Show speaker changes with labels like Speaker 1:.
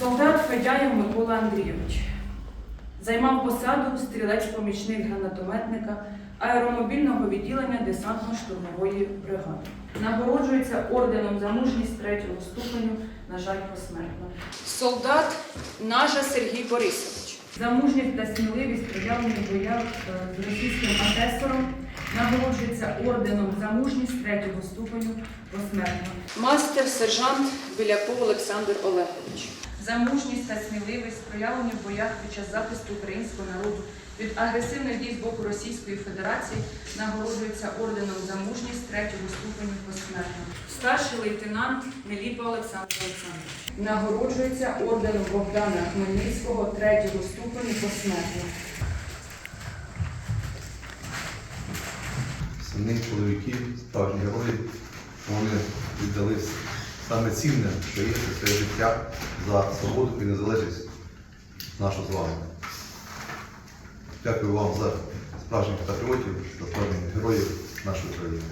Speaker 1: Солдат Федяєв Микола Андрійович. Займав посаду стрілець-помічник гранатометника аеромобільного відділення десантно-штурмової бригади. Нагороджується орденом за мужність третього ступеню, на жаль, посмертно. Солдат Нажа Сергій Борисович. За мужність та сміливість проявлені в боях е, з російським агресором нагороджується орденом за мужність третього ступеню посмертно. Мастер сержант Біляков Олександр Олегович. За мужність та сміливість проявлені в боях під час захисту українського народу від агресивних дій з боку Російської Федерації нагороджується орденом за мужність третього ступеню посмертно. Старший лейтенант Неліпа Олександр Олександрович. Нагороджується орденом Богдана Хмельницького третього ступеню посмертно.
Speaker 2: Сини, чоловіки, справжні герої, вони віддали саме цінне, що є це своє життя за свободу і незалежність нашу з вами. Дякую вам за справжніх патріотів, за справжніх героїв нашої країни.